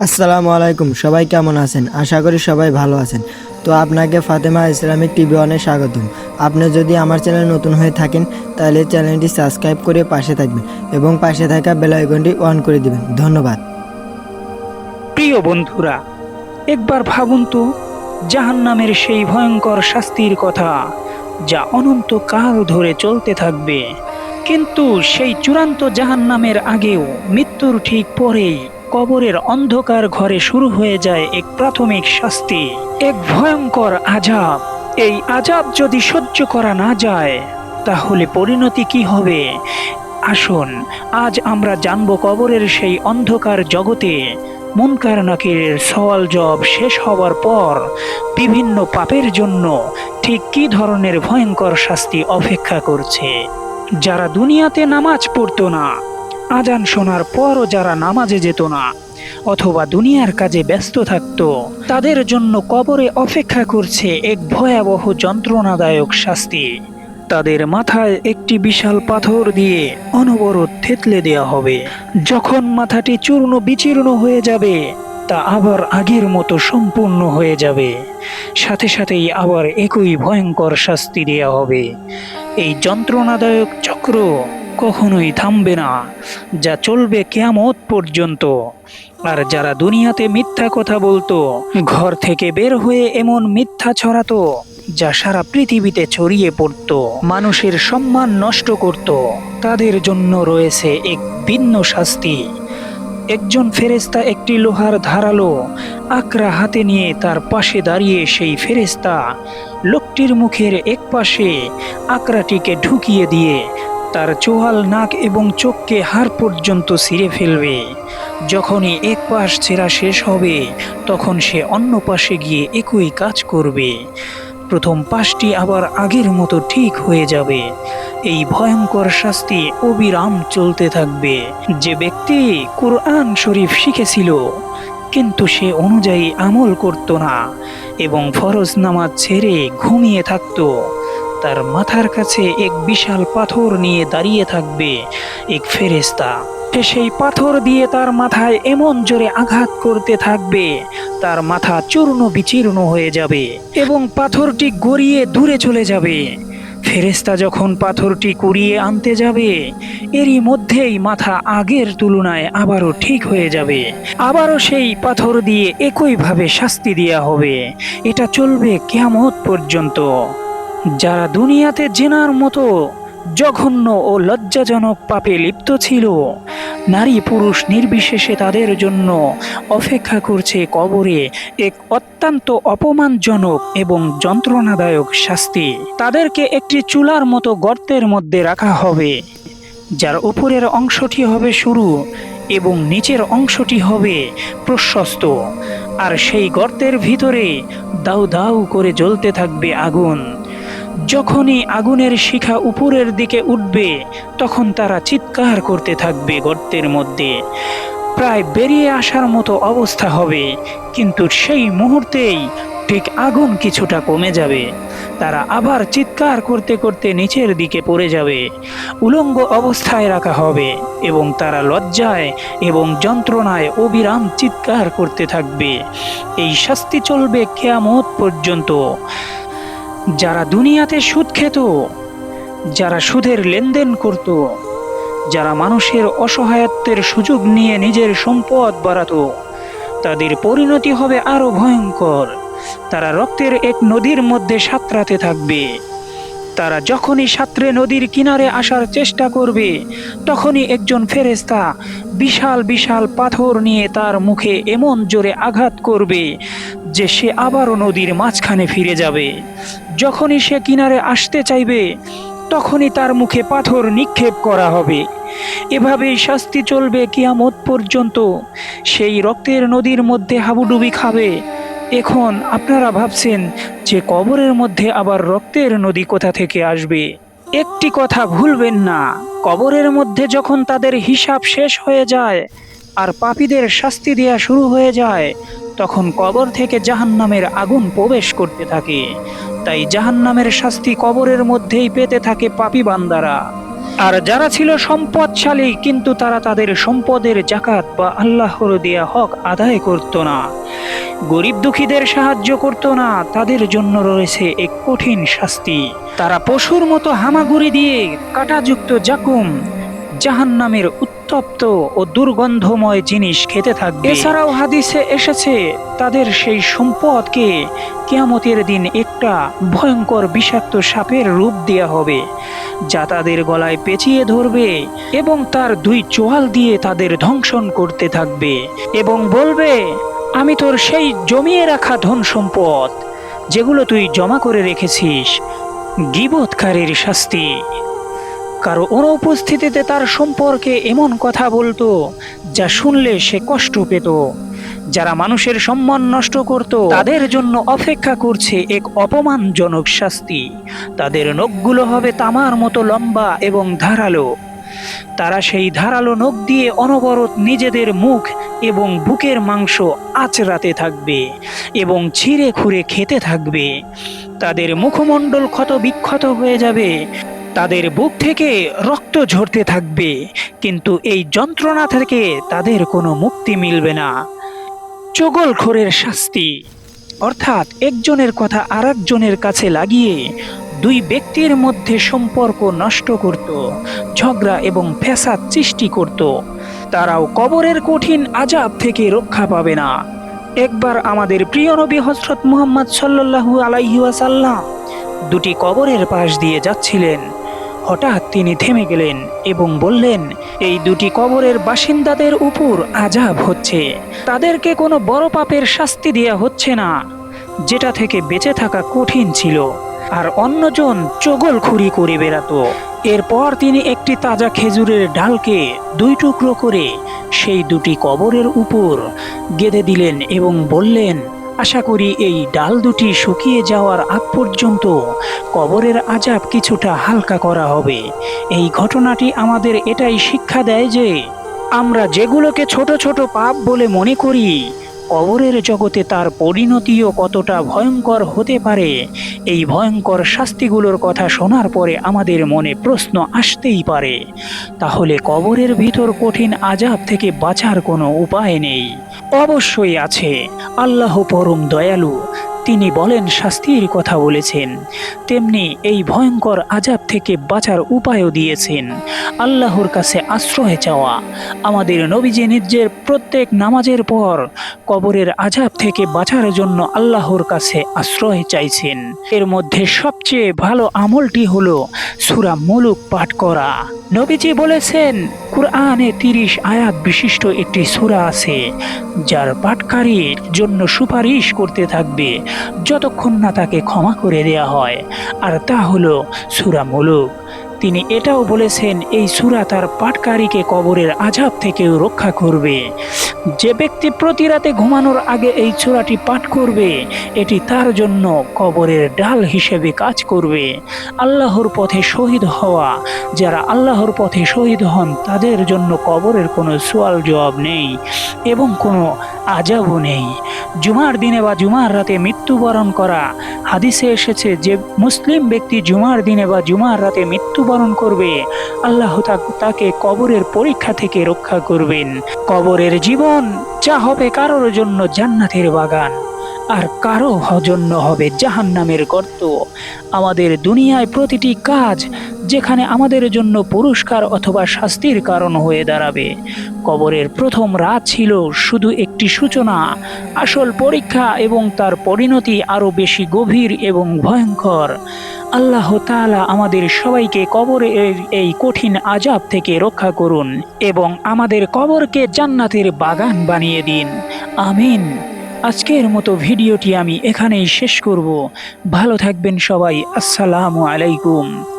আসসালামু আলাইকুম, সবাই কেমন আছেন? আশা করি সবাই ভালো আছেন। তো আপনাকে ফাতেমা ইসলামিক টিভি অনেক স্বাগতম। আপনি যদি আমার চ্যানেল নতুন হয়ে থাকেন, তাহলে চ্যানেলটি সাবস্ক্রাইব করে পাশে থাকবেন এবং পাশে থাকা বেল আইকনটি অন করে দিবেন। ধন্যবাদ। প্রিয় বন্ধুরা, একবার ভাবুন তো, জাহান্নামের সেই ভয়ঙ্কর শাস্তির কথা, যা অনন্ত কাল ধরে চলতে থাকবে। কিন্তু সেই চূড়ান্ত জাহান্নামের আগেও মৃত্যুর ঠিক পরেই কবরের অন্ধকার ঘরে শুরু হয়ে যায় এক প্রাথমিক শাস্তি, এক ভয়ঙ্কর আজাব এই আজাব যদি সহ্য করা না যায়, তাহলে পরিণতি কি হবে? আসুন, আজ আমরা জানব কবরের সেই অন্ধকার জগতে মুনকার নাকিরের সওয়াল জব শেষ হওয়ার পর বিভিন্ন পাপের জন্য ঠিক কী ধরনের ভয়ঙ্কর শাস্তি অপেক্ষা করছে? যারা দুনিয়াতে নামাজ পড়তো না আজান শোনার পরও যারা নামাজে যেত না, অথবা দুনিয়ার কাজে ব্যস্ত থাকত, তাদের জন্য কবরে অপেক্ষা করছে এক ভয়াবহ যন্ত্রণাদায়ক শাস্তি। তাদের মাথায় একটি বিশাল পাথর দিয়ে অনবরত থেতলে দেওয়া হবে। যখন মাথাটি চূর্ণ বিচীর্ণ হয়ে যাবে, তা আবার আগের মতো সম্পূর্ণ হয়ে যাবে। সাথে সাথেই আবার একই ভয়ঙ্কর শাস্তি দেওয়া হবে। এই যন্ত্রণাদায়ক চক্র কখনোই থামবে না, যা চলবে কেয়ামত পর্যন্ত। আর যারা দুনিয়াতে মিথ্যা কথা বলতো, ঘর থেকে বের হয়ে এমন মিথ্যা ছড়াতো, যা সারা পৃথিবীতে ছড়িয়ে পড়ত, মানুষের সম্মান নষ্ট করত। তাদের জন্য রয়েছে এক ভিন্ন শাস্তি। একজন ফেরেস্তা একটি লোহার ধারালো আকরা হাতে নিয়ে তার পাশে দাঁড়িয়ে সেই ফেরেস্তা লোকটির মুখের এক পাশে আকরাটিকে ঢুকিয়ে দিয়ে তার চোয়াল, নাক এবং চোখকে হাড় পর্যন্ত ছিঁড়ে ফেলবে। যখনই এক পাশ ছেঁড়া শেষ হবে, তখন সে অন্য পাশে গিয়ে একই কাজ করবে। প্রথম পাশটি আবার আগের মতো ঠিক হয়ে যাবে। এই ভয়ঙ্কর শাস্তি অবিরাম চলতে থাকবে। যে ব্যক্তি কোরআন শরীফ শিখেছিল, কিন্তু সে অনুযায়ী আমল করত না এবং ফরজ নামাজ ছেড়ে ঘুমিয়ে থাকতো। তার মাথার কাছে এক বিশাল পাথর নিয়ে দাঁড়িয়ে থাকবে। এক ফেরেস্তা সে সেই পাথর দিয়ে তার মাথায় এমন জোরে আঘাত করতে থাকবে, তার মাথা চূর্ণ বিচীর্ণ হয়ে যাবে এবং পাথরটি গড়িয়ে দূরে চলে যাবে। ফেরেস্তা যখন পাথরটি কুড়িয়ে আনতে যাবে, এরই মধ্যেই মাথা আগের তুলনায় আবারও ঠিক হয়ে যাবে। আবারও সেই পাথর দিয়ে একইভাবে শাস্তি দেওয়া হবে। এটা চলবে কেয়ামত পর্যন্ত। যারা দুনিয়াতে জেনার মতো জঘন্য ও লজ্জাজনক পাপে লিপ্ত ছিল, নারী পুরুষ নির্বিশেষে তাদের জন্য অপেক্ষা করছে কবরে এক অত্যন্ত অপমানজনক এবং যন্ত্রণাদায়ক শাস্তি। তাদেরকে একটি চুলার মতো গর্তের মধ্যে রাখা হবে, যার উপরের অংশটি হবে শুরু এবং নিচের অংশটি হবে প্রশস্ত, আর সেই গর্তের ভিতরে দাউ দাউ করে জ্বলতে থাকবে আগুন। যখনই আগুনের শিখা উপরের দিকে উঠবে, তখন তারা চিৎকার করতে থাকবে গর্তের মধ্যে। প্রায় বেরিয়ে আসার মতো অবস্থা হবে, কিন্তু সেই মুহূর্তেই ঠিক আগুন কিছুটা কমে যাবে। তারা আবার চিৎকার করতে করতে নিচের দিকে পড়ে যাবে। উলঙ্গ অবস্থায় রাখা হবে এবং তারা লজ্জায় এবং যন্ত্রণায় অবিরাম চিৎকার করতে থাকবে। এই শাস্তি চলবে কেয়ামত পর্যন্ত। যারা দুনিয়াতে সুদ খেত, যারা সুদের লেনদেন করত, যারা মানুষের অসহায়ত্বের সুযোগ নিয়ে নিজের সম্পদ বাড়াতো, তাদের পরিণতি হবে আরও ভয়ঙ্কর। তারা রক্তের এক নদীর মধ্যে সাঁতরাতে থাকবে। তারা যখনই সাঁতরে নদীর কিনারে আসার চেষ্টা করবে, তখনই একজন ফেরেস্তা বিশাল বিশাল পাথর নিয়ে তার মুখে এমন জোরে আঘাত করবে যে সে আবারও নদীর মাঝখানে ফিরে যাবে। যখনই সে কিনারে আসতে চাইবে, তখনই তার মুখে পাথর নিক্ষেপ করা হবে। এভাবেই শাস্তি চলবে কিয়ামত পর্যন্ত। সেই রক্তের নদীর মধ্যে হাবুডুবি খাবে। এখন আপনারা ভাবছেন যে কবরের মধ্যে আবার রক্তের নদী কোথা থেকে আসবে? একটি কথা ভুলবেন না, কবরের মধ্যে যখন তাদের হিসাব শেষ হয়ে যায় আর পাপীদের শাস্তি দেওয়া শুরু হয়ে যায় তখন কবর থেকে জাহান্নামের আগুন প্রবেশ করতে থাকে। তাই জাহান্নামের শাস্তি কবরের মধ্যেই পেতে থাকে পাপী বান্দারা। আর যারা ছিল সম্পদশালী, কিন্তু তারা তাদের সম্পদের জাকাত বা আল্লাহর দেয়া হক আদায় করত না। গরিব দুঃখীদের সাহায্য করত না, তাদের জন্য রয়েছে এক কঠিন শাস্তি। তারা পশুর মতো হামাগুড়ি দিয়ে কাটাযুক্ত জাকুম জাহান্নামের উত্তপ্ত ও দুর্গন্ধময় জিনিস খেতে থাকবে। এছাড়াও হাদিসে এসেছে, তাদের সেই সম্পদকে কেয়ামতের দিন একটা ভয়ঙ্কর বিষাক্ত সাপের রূপ দেয়া হবে, যা তাদের গলায় পেঁচিয়ে ধরবে এবং তার দুই চোয়াল দিয়ে তাদের ধ্বংসন করতে থাকবে এবং বলবে, আমি তোর সেই জমিয়ে রাখা ধন সম্পদ, যেগুলো তুই জমা করে রেখেছিস, গিবৎকারীর শাস্তি। কারও অনুপস্থিতিতে তার সম্পর্কে এমন কথা বলতো, যা শুনলে সে কষ্ট পেত। যারা মানুষের সম্মান নষ্ট করত, তাদের জন্য অপেক্ষা করছে এক অপমানজনক শাস্তি। তাদের নখগুলো হবে তামার মতো লম্বা এবং ধারালো। তারা সেই ধারালো নখ দিয়ে অনবরত নিজেদের মুখ এবং বুকের মাংস আঁচড়াতে থাকবে এবং ছিঁড়ে খুঁড়ে খেতে থাকবে। তাদের মুখমণ্ডল ক্ষত বিক্ষত হয়ে যাবে। তাদের বুক থেকে রক্ত ঝরতে থাকবে, কিন্তু এই যন্ত্রণা থেকে তাদের কোনো মুক্তি মিলবে না। চগলখোরের শাস্তি। অর্থাৎ একজনের কথা আরেকজনের কাছে লাগিয়ে দুই ব্যক্তির মধ্যে সম্পর্ক নষ্ট করত, ঝগড়া এবং ফ্যাসাদ সৃষ্টি করত। তারাও কবরের কঠিন আজাব থেকে রক্ষা পাবে না। একবার আমাদের প্রিয় নবী হজরত মুহাম্মদ সাল্লাল্লাহু আলাইহি ওয়াসাল্লাম দুটি কবরের পাশ দিয়ে যাচ্ছিলেন। হঠাৎ তিনি থেমে গেলেন এবং বললেন, এই দুটি কবরের বাসিন্দাদের উপর আজাব হচ্ছে। তাদেরকে কোনো বড় পাপের শাস্তি দেয়া হচ্ছে না। যেটা থেকে বেঁচে থাকা কঠিন ছিল। আর অন্যজন চগলখুরি করে বেড়াতো। এরপর তিনি একটি তাজা খেজুরের ডালকে দুই টুকরো করে সেই দুটি কবরের উপর গেঁথে দিলেন এবং বললেন আশা করি এই ডাল দুটি শুকিয়ে যাওয়ার আগ পর্যন্ত কবরের আজাব কিছুটা হালকা করা হবে। এই ঘটনাটি আমাদের এটাই শিক্ষা দেয় যে, আমরা যেগুলোকে ছোট ছোট পাপ বলে মনে করি, কবরের জগতে তার পরিণতিও কতটা ভয়ঙ্কর হতে পারে, এই ভয়ঙ্কর শাস্তিগুলোর কথা শোনার পরে আমাদের মনে প্রশ্ন আসতেই পারে। তাহলে কবরের ভিতর কঠিন আজাব থেকে বাঁচার কোনো উপায় নেই। অবশ্যই আছে। আল্লাহ পরম দয়ালু তিনি বলেন, শাস্তির কথা বলেছেন। তেমনি এই ভয়ঙ্কর আজাব থেকে বাঁচার উপায়ও দিয়েছেন। আল্লাহর কাছে আশ্রয় চাওয়া। আমাদের নবীজি নিজের প্রত্যেক নামাজের পর কবরের আজাব থেকে বাঁচার জন্য আল্লাহর কাছে আশ্রয় চাইছেন। এর মধ্যে সবচেয়ে ভালো আমলটি হলো সুরা মুলুক পাঠ করা। নবীজি বলেছেন, কুরআনে তিরিশ আয়াত বিশিষ্ট একটি সূরা আছে, যার পাঠকারীর জন্য সুপারিশ করতে থাকবে। যতক্ষণ না তাকে ক্ষমা করে দেয়া হয়। আর তা হলো সূরা মুলুক। তিনি এটাও বলেছেন, এই সূরা তার পাটকারীকে কবরের আজাব থেকেও রক্ষা করবে। যে ব্যক্তি প্রতি রাতে ঘুমানোর আগে এই সূরাটি পাঠ করবে, এটি তার জন্য কবরের ডাল হিসেবে কাজ করবে। আল্লাহর পথে শহীদ হওয়া, যারা আল্লাহর পথে শহীদ হন, তাদের জন্য কবরের কোনো সোয়াল জবাব নেই এবং কোনো আজাবও নেই। জুমার দিনে বা জুমার রাতে মৃত্যুবরণ করা। হাদিসে এসেছে যে, মুসলিম ব্যক্তি জুমার দিনে বা জুমার রাতে মৃত্যুবরণ করবে, আল্লাহ তাকে কবরের পরীক্ষা থেকে রক্ষা করবেন। কবরের জীবন, যা হবে কারোর জন্য জান্নাতের বাগান, আর কারও জন্য হবে জাহান্নামের গর্ত। আমাদের দুনিয়ায় প্রতিটি কাজ যেখানে আমাদের জন্য পুরস্কার অথবা শাস্তির কারণ হয়ে দাঁড়াবে। কবরের প্রথম রাত ছিল শুধু একটি সূচনা। আসল পরীক্ষা এবং তার পরিণতি আরও বেশি গভীর এবং ভয়ঙ্কর। আল্লাহ তাআলা আমাদের সবাইকে কবরের এই কঠিন আজাব থেকে রক্ষা করুন এবং আমাদের কবরকে জান্নাতের বাগান বানিয়ে দিন। আমিন। আজকের মতো ভিডিওটি আমি এখানেই শেষ করব। ভালো থাকবেন সবাই। আসসালামু আলাইকুম।